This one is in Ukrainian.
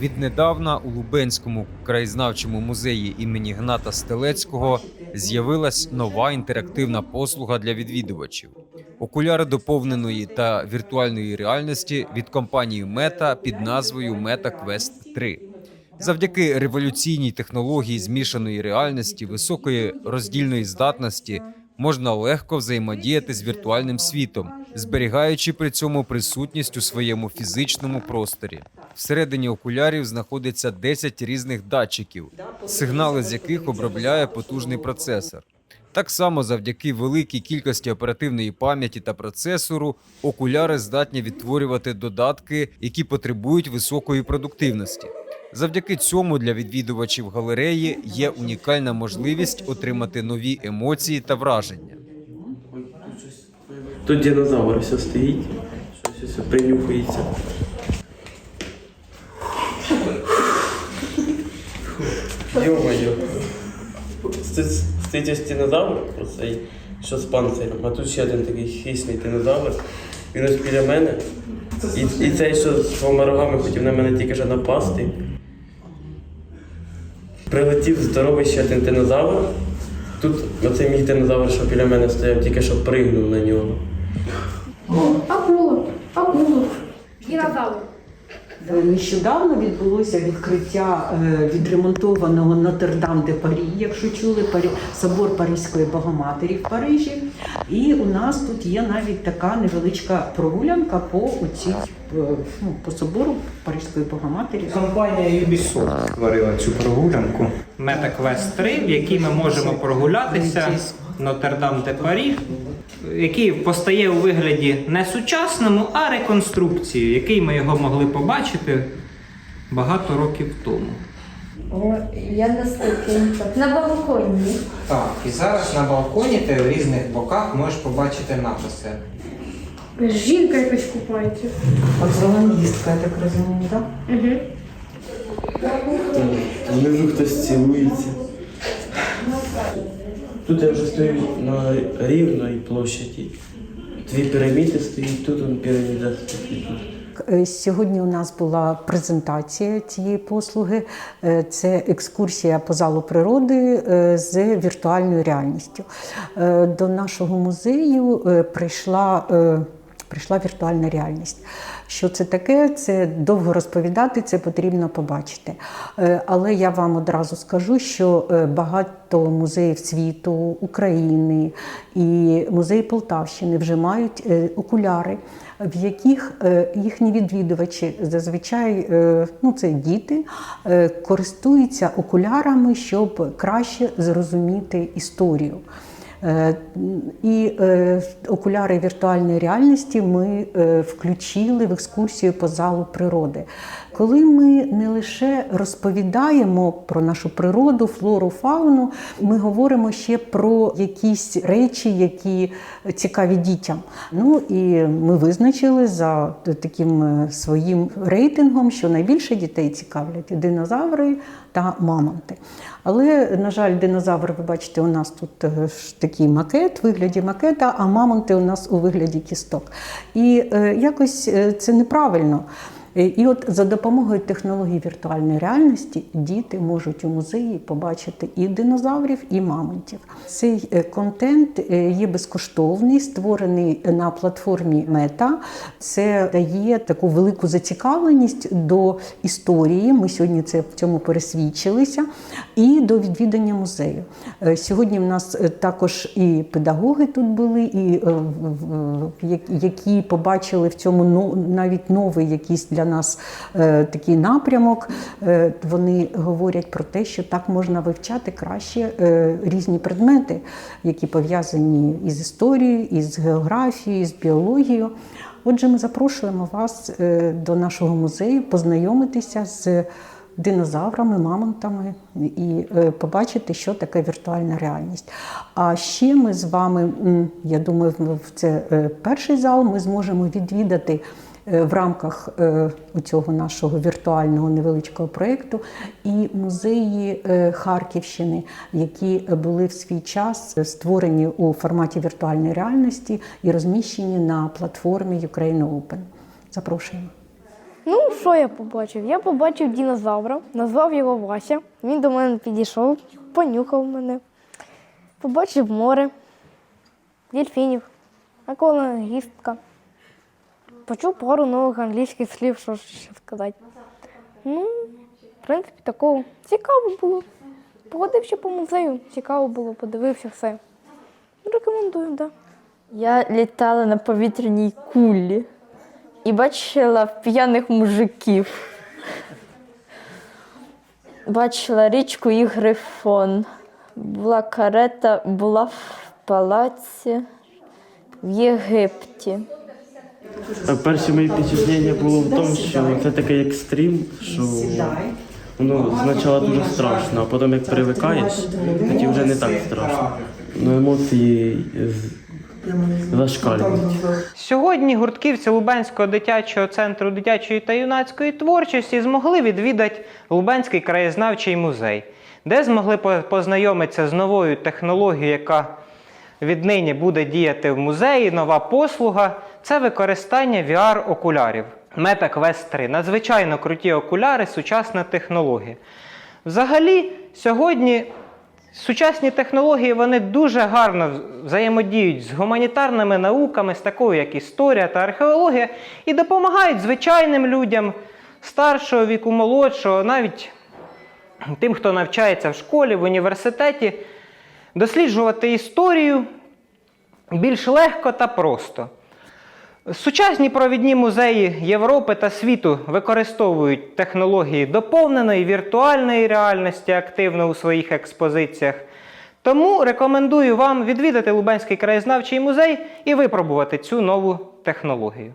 Віднедавна у Лубенському краєзнавчому музеї імені Гната Стелецького з'явилась нова інтерактивна послуга для відвідувачів. Окуляри доповненої та віртуальної реальності від компанії Мета під назвою Meta Quest 3. Завдяки революційній технології змішаної реальності, високої роздільної здатності можна легко взаємодіяти з віртуальним світом, зберігаючи при цьому присутність у своєму фізичному просторі. Всередині окулярів знаходиться 10 різних датчиків, сигнали з яких обробляє потужний процесор. Так само, завдяки великій кількості оперативної пам'яті та процесору, окуляри здатні відтворювати додатки, які потребують високої продуктивності. Завдяки цьому для відвідувачів галереї є унікальна можливість отримати нові емоції та враження. Тут динозавр все стоїть, щось принюхується. Йо-моє. Стоїть- ось динозавр, оцей, що з панцирем, а тут ще один такий хищний динозавр. Він ось біля мене. І, і цей, що з двома рогами хотів на мене тільки що напасти. Прилетів здоровий ще один динозавр. Тут оцей мій динозавр, що біля мене стояв, тільки що пригнув на нього. Акула, акула, динозавр. Нещодавно відбулося відкриття е, відремонтованого Нотр-Дам де Парі, якщо чули, Парі, собор Паризької Богоматері в Парижі. І у нас тут є навіть така невеличка прогулянка по оцій, е, ну, по собору Паризької Богоматері. Компанія Ubisoft створила цю прогулянку MetaQuest 3, в якій ми можемо прогулятися Нотр-Дам де Парі, який постає у вигляді не сучасному, а реконструкції, який ми його могли побачити багато років тому. О, я настільки на балконі. Так, і зараз на балконі ти в різних боках можеш побачити написи. Жінка якась купається. От зеленістка, я так розумію, так? Угу. Внизу хтось цілується. Тут я вже стою на рівної площаді. Дві піраміди стоїть, тут он піраміда. Е, Сьогодні у нас була презентація цієї послуги. Е, Це екскурсія по залу природи е, з віртуальною реальністю. До нашого музею прийшла. Прийшла віртуальна реальність. Що це таке? Це довго розповідати, це потрібно побачити. Е, Але я вам одразу скажу, що е, багато музеїв світу, України і музеї Полтавщини вже мають е, окуляри, в яких їхні відвідувачі зазвичай ну, це діти, користуються окулярами, щоб краще зрозуміти історію. Е, І е, окуляри віртуальної реальності ми е, включили в екскурсію по залу природи. Коли ми не лише розповідаємо про нашу природу, флору, фауну, ми говоримо ще про якісь речі, які цікаві дітям. Ну і ми визначили за таким е, своїм рейтингом, що найбільше дітей цікавлять динозаври та мамонти. Але, на жаль, динозавр, ви бачите, у нас тут е, такий макет, в вигляді макета, а мамонти у нас у вигляді кісток. І е, якось це неправильно. Е, І от за допомогою технологій віртуальної реальності діти можуть у музеї побачити і динозаврів, і мамонтів. Цей е, контент е, є безкоштовний, створений на платформі Мета. Це дає таку велику зацікавленість до історії. Ми сьогодні це в цьому пересвідчилися, і до відвідання музею. Сьогодні в нас також і педагоги тут були, і які побачили в цьому навіть новий якийсь для нас е, такий напрямок. Е, Вони говорять про те, що так можна вивчати краще е, різні предмети, які пов'язані із історією, із географією, з біологією. Отже, ми запрошуємо вас до нашого музею познайомитися з динозаврами, мамонтами і побачити, що таке віртуальна реальність. А ще ми з вами, я думаю, в це перший зал ми зможемо відвідати. Е, В рамках е, цього нашого віртуального невеличкого проєкту і музеї е, Харківщини, які були в свій час створені у форматі віртуальної реальності і розміщені на платформі Ukraine Open. Запрошуємо. Ну, що я побачив? Я побачив динозавра, назвав його Вася. Він до мене підійшов, понюхав мене. Побачив море, дельфінів, аквалангістка. Почув пару нових англійських слів, що ще сказати. Ну, в принципі, такого цікаво було. Походився по музею, цікаво було, подивився все. Рекомендую, так. Да. Я літала на повітряній кулі і бачила п'яних мужиків. Бачила річку і грифон. Була карета, була в палаці в Єгипті. А перші мої впечатлення було в тому, що це такий екстрім, що воно спочатку дуже страшно, а потім як привикаєш, тоді вже не так страшно. Ну, емоції зашкалюють. Сьогодні гуртківці Лубенського дитячого центру дитячої та юнацької творчості змогли відвідати Лубенський краєзнавчий музей, де змогли по- познайомитися з новою технологією, яка віднині буде діяти в музеї. Нова послуга це використання VR-окулярів. MetaQuest 3. Надзвичайно круті окуляри, сучасна технологія. Взагалі, сьогодні Сучасні технології вони дуже гарно взаємодіють з гуманітарними науками, з такою як історія та археологія, і допомагають звичайним людям старшого віку, молодшого, навіть тим, хто навчається в школі, в університеті, досліджувати історію більш легко та просто. Сучасні провідні музеї Європи та світу використовують технології доповненої віртуальної реальності активно у своїх експозиціях. Тому рекомендую вам відвідати Лубенський краєзнавчий музей і випробувати цю нову технологію.